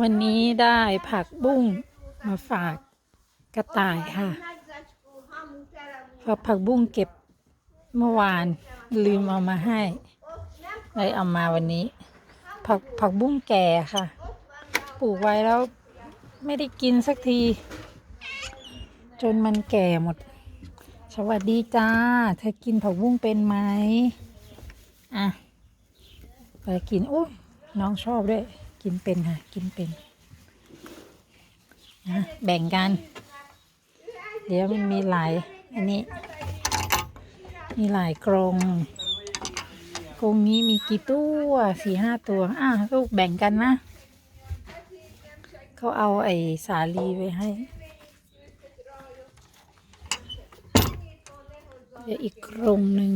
วันนี้ได้ผักบุ้งมาฝากกระต่ายค่ะผักผักบุ้งเก็บเมื่อวานลืมเอามาให้เลยเอามาวันนี้ ผักผักบุ้งแก่ค่ะ ปลูกไว้แล้วไม่ได้กินสักที จนมันแก่หมด สวัสดีจ้า เธอกินผักบุ้งเป็นไหมอะไปกินอุ้ย น้องชอบด้วย กินเป็นค่ะ กินเป็นนะแบ่งกัน เดี๋ยวมันมีหลาย อันนี้ มีหลายกรงกรงนี้มีกี่ตัวสี่ห้าตัวอะลูกแบ่งกันนะเขาเอาไอ้สาลีไว้ให้ เดี๋ยวอีกกรงหนึ่ง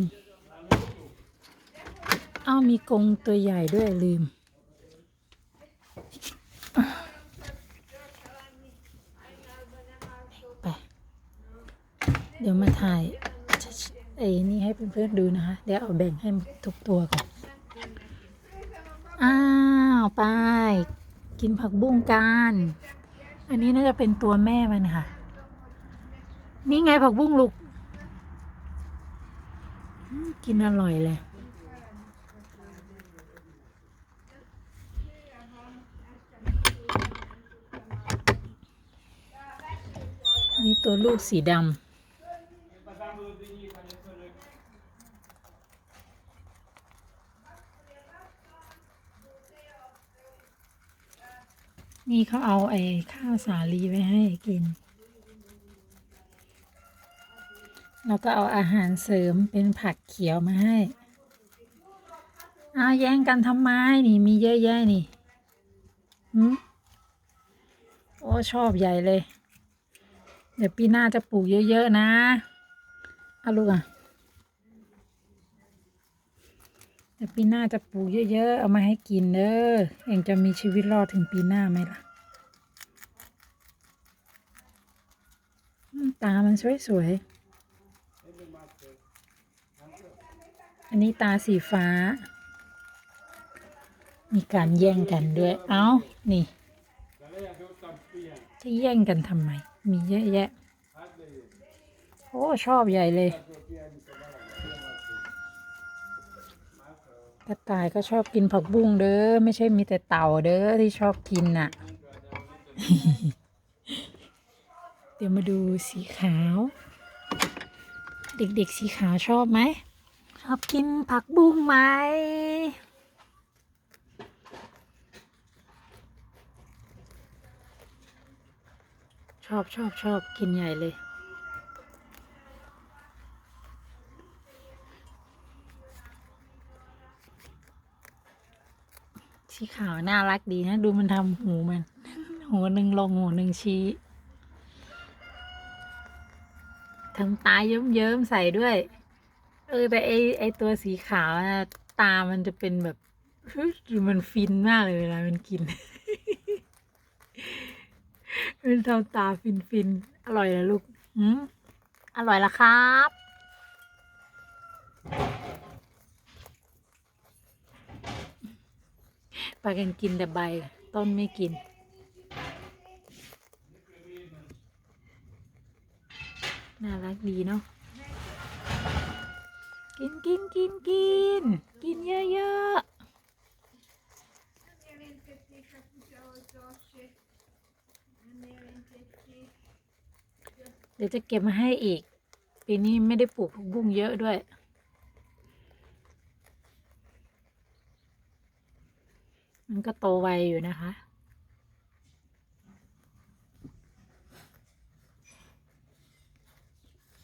เอ้ามีกรงตัวใหญ่ด้วยลืม เดี๋ยวมาถ่ายไอ้นี่ให้เพื่อนๆดูนะคะ เดี๋ยวเอาแบ่งให้ทุกตัวก่อน อ้าว ไป กินผักบุ้งกัน อันนี้น่าจะเป็นตัวแม่มันค่ะ นี่ไงผักบุ้งลูก กินอร่อยเลยนี่ตัวลูกสีดำ นี่เขาเอาไอ้ข้าวสาลีไว้ให้กิน แล้วก็เอาอาหารเสริมเป็นผักเขียวมาให้อาแย่งกันทำไมนี่มีเยอะแยะนี่หืมโอ้ชอบใหญ่เลย เดี๋ยวปีหน้าจะปลูกเยอะ ๆ นะ อาลูกอะเดี๋ยวปีหน้าจะปลูกเยอะๆ เอามาให้กินเด้อเองจะมีชีวิตรอดถึงปีหน้าไหมล่ะ ตามันสวยๆ อันนี้ตาสีฟ้า มีการแย่งกันด้วย เอ้า นี่ จะแย่งกันทำไม มีเยอะแยะ โอ้ ชอบใหญ่เลย กระต่ายก็ชอบกินผักบุ้งเด้อ ไม่ใช่มีแต่เต่าเด้อที่ชอบกินน่ะ เดี๋ยวมาดูสีขาว เด็กๆสีขาวชอบไหม ชอบกินผักบุ้งไหมชอบชอบชอบกินใหญ่เลย สีขาวน่ารักดีนะ ดูมันทำหูมันหูหนึ่งลงหูหนึ่งชี้ทำตาเยิ้มๆใส่ด้วย เออ แต่ไอไอตัวสีขาวนะตามันจะเป็นแบบเฮ้ยมันฟินมากเลยเวลามันกิน มันทำตาฟินฟินๆอร่อยนะลูกหืมอร่อยละครับ ปลากันกินแต่ใบต้นไม่กิน น่ารักดีเนาะกินกินกินกินกินเยอะๆเดี๋ยวจะเก็บมาให้อีก ปีนี้ไม่ได้ปลูกผักบุ้งเยอะด้วย มันก็โตไวอยู่นะคะ